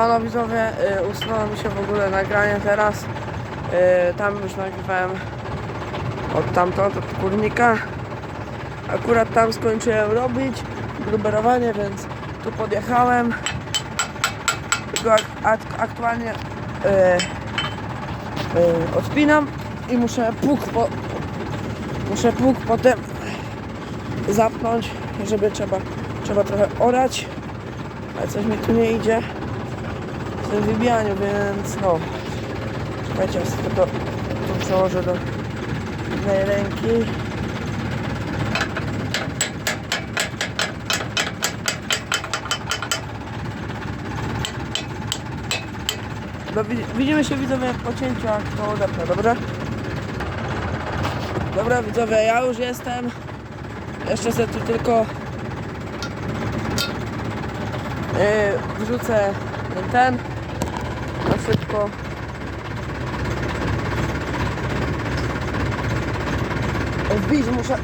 No widzowie, y, usunęło mi się w ogóle nagranie teraz. Y, tam już nagrywałem od tamtąd, od kurnika. Akurat tam skończyłem robić gruberowanie, więc tu podjechałem. Tylko ak ak aktualnie y, odpinam i muszę pług po muszę pług potem zapnąć, żeby trzeba, trzeba trochę orać, ale coś mi tu nie idzie w wybijaniu, więc no. Czekajcie, ja sobie to, to przełożę do jednej ręki. No, wi- widzimy się widzowie po cięciu, jak to odepnę, dobra? Dobra widzowie, ja już jestem. Jeszcze sobie tu tylko yy, wrzucę ten na szybko. Wbić muszę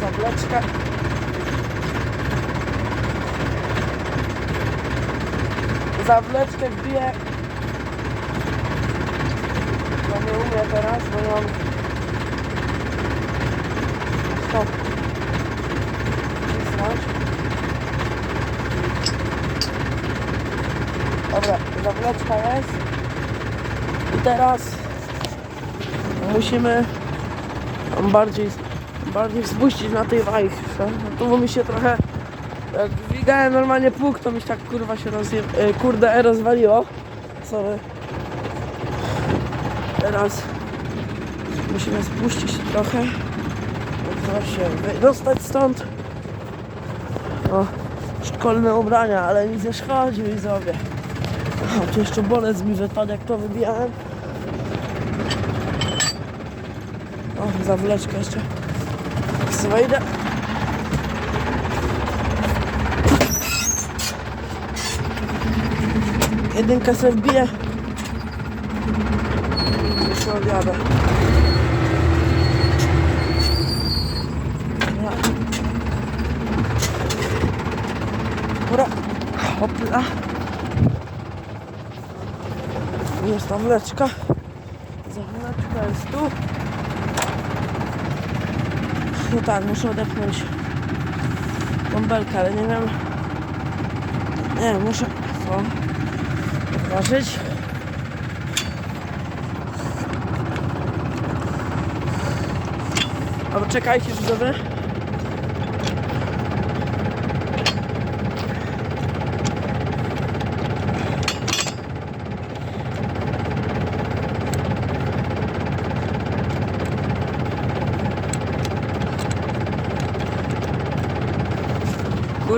zawleczkę. Zawleczkę wbiję. No nie umiem teraz, bo nie mam... Stop. Wcisnąć. Dobra, zawleczka jest. I teraz musimy bardziej, bardziej spuścić na tej wajchce. No tu mi się trochę, jak dźwigałem normalnie pług, to mi się tak kurwa się rozje... e, kurde e, rozwaliło. Sorry. Teraz musimy spuścić trochę. Trzeba się wydostać stąd. O, szkolne ubrania, ale nic nie szkodzi, widzowie. Tu jeszcze bolec mi wypadł, jak to wybijałem. O, zawleczkę jeszcze. Wejdę. Jedynkę sobie wbiję. Jeszcze odjadę. Dobra. Dobra. Hopla. Jest tam leczka. Zawleczka jest tu. No tak, muszę odepchnąć bąbelkę, ale nie wiem. Nie muszę to odważyć. Albo czekajcie widzowie.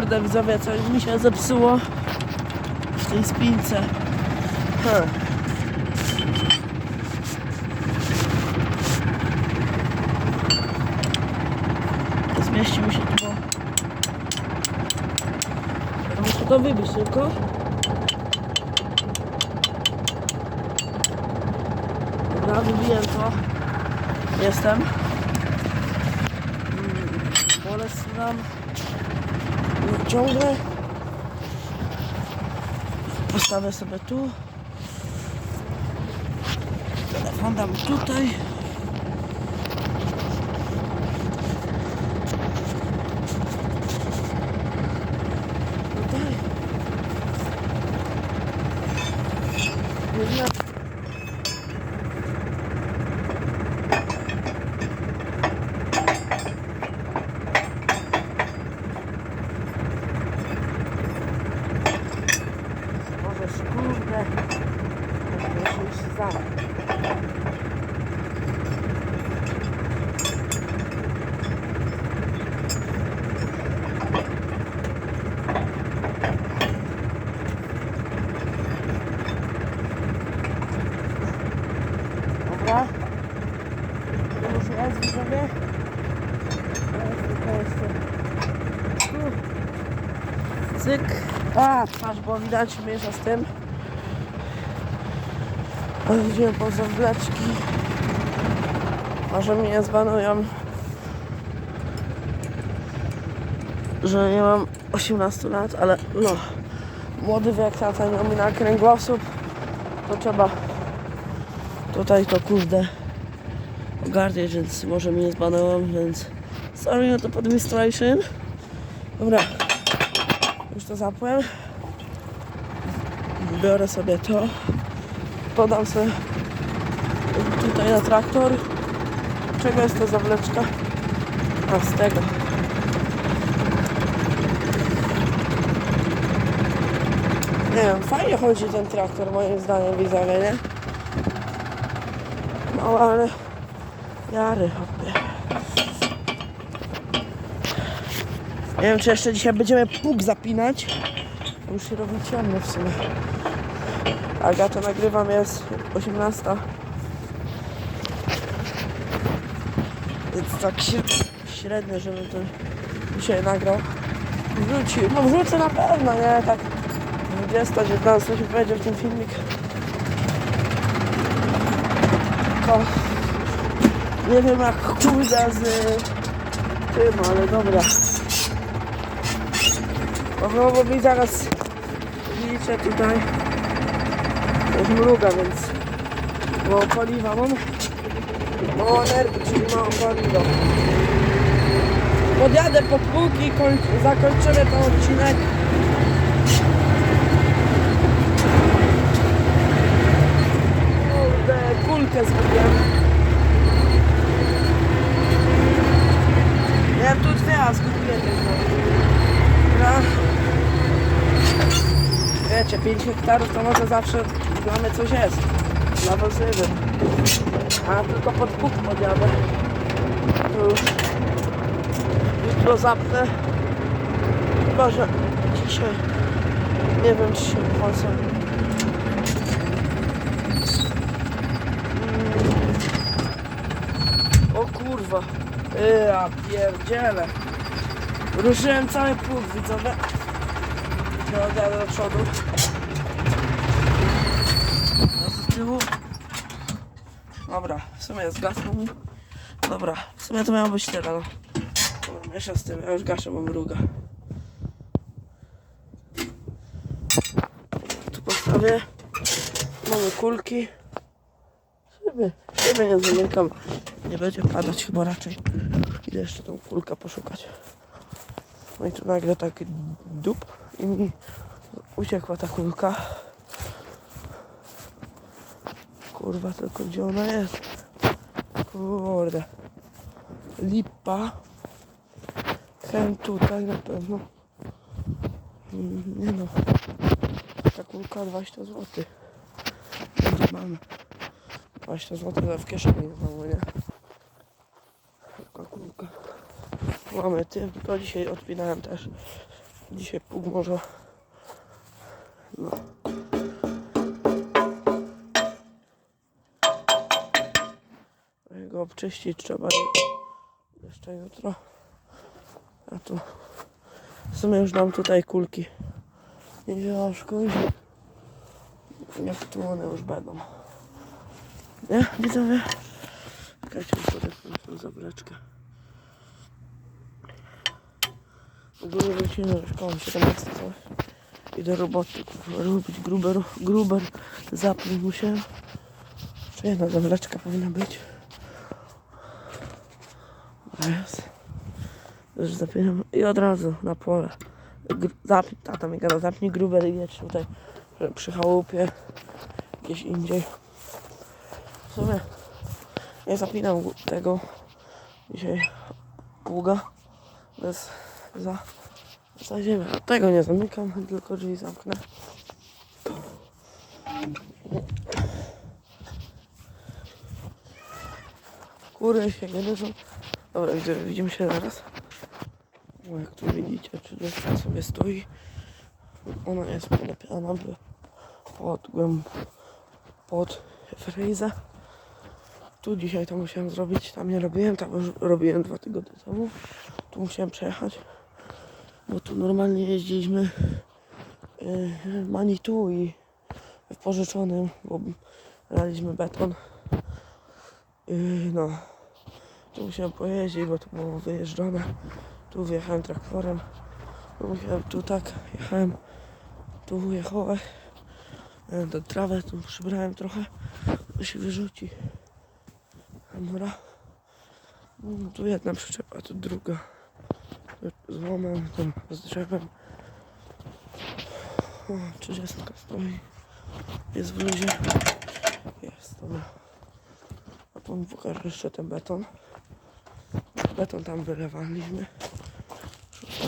Kurde widzowie, coś mi się zepsuło w tej spince. Huh. Zmieści mi się tu, bo... Ja muszę to wybić tylko. Dobra, wybiłem to. Jestem. Mm, Bolest nam ciągle. Postawię sobie tu. Telefon dam tutaj. Tutaj. Jedna. Możesz kurde Możesz już za Dobra To już jest widzowie. Cyk a, twarz, bo widać mniejsza z tym. Chodziłem po zawleczki. Może mnie zbanują. Że nie mam 18 lat, ale no. młody wiek tata nie omina kręgosłup, to trzeba tutaj to kurde ogarniać, więc może mnie zbanęłam, więc sorry na to administration. Dobra, już to zapłem. Biorę sobie to, podam sobie tutaj na traktor. Czego jest to zawleczka? A, z tego. Nie wiem, fajnie chodzi ten traktor moim zdaniem widzowie, nie? No ale jary hopie. Nie wiem czy jeszcze dzisiaj będziemy pług zapinać. Już się robi ciemno w sumie. A ja to nagrywam jest 18. Więc tak śre- średnio, żebym to dzisiaj nagrał. Wróci, no wrzucę na pewno, nie? Tak 20, 19 się będzie w ten filmik. To nie wiem jak kurde z tym, ale dobra. No bo mi zaraz widzicie tutaj jest mruga, więc mało paliwa mam. Mało energii, czyli mało paliwa. Podjadę po pług i koń, zakończymy ten odcinek. Kurde, kulkę zgubiłem. Ja tu dwie, a zgubiłem. Dobra. Wiecie, 5 hektarów to może zawsze mnie coś jest. Dla wazywy. A tylko pod puk podjadę. To już jutro zapnę. Chyba, że dzisiaj nie wiem czy się opłaca. Mm. O kurwa. Ja pierdzielę. Ruszyłem cały pług widzowie. Jadę do przodu. Teraz z tyłu. Dobra, w sumie zgasło mi. Dobra, w sumie to miało być tyle. No. Dobra, miesza z tym, ja już gaszę, mam mruga. Tu postawię. Mamy kulki. Szyby, szyby nie zamykam. Nie będzie padać chyba raczej. Idę jeszcze tą kulkę poszukać. No i tu nagle tak dup i mi uciekła ta kulka. Kurwa, tylko gdzie ona jest? Kurde. Lipa. Hen tutaj na pewno. Nie no. Ta kulka 20 zł. Będzie mamy. 20 zł w kieszeni znowu, nie? Taka kulka. Mamy tym, to dzisiaj odpinałem też. Dzisiaj pół może. No. Go obczyścić trzeba jeszcze jutro. A tu w sumie już dam tutaj kulki. Nie szkoły. Jak tu one już będą. Nie? Widzowie? Czekajcie, podepnę tą zawleczkę. W ogóle wrócimy do szkoły 17 coś. I do roboty robić gruber, gruber zapnąć musiałem. Jeszcze jedna zawleczka powinna być. Jest. Już zapinam i od razu na pole. Zap, tata mi gada, zapnij gruber i jedź tutaj przy chałupie gdzieś indziej. W sumie nie zapinam tego dzisiaj pługa bez za, za ziemię. Tego nie zamykam, tylko drzwi zamknę. Kury się gryzą. Dobra, widzimy się zaraz. O, jak tu widzicie, czy deska sobie stoi. Ona jest polepiana by pod głęb pod frejzę. Tu dzisiaj to musiałem zrobić, tam nie robiłem, tam już robiłem dwa tygodnie temu. Tu musiałem przejechać, bo tu normalnie jeździliśmy yy, Manitu i w pożyczonym, bo laliśmy beton. Yy, no, tu musiałem pojeździć, bo to było wyjeżdżone. Tu wjechałem traktorem. Tu musiałem, tu tak, jechałem Tu jechałem do trawę, tu przybrałem trochę, to się wyrzuci. Amora. No, tu jedna przyczepa, tu druga. Tu Złomem, tam z drzewem. O, 30 stoi. Jest w luzie. Jest, dobra. A tu pokażę jeszcze ten beton. Beton tam wylewaliśmy.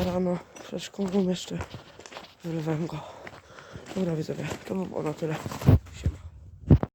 Rano przed jeszcze wylewałem go. Dobra widzowie, to by było na tyle.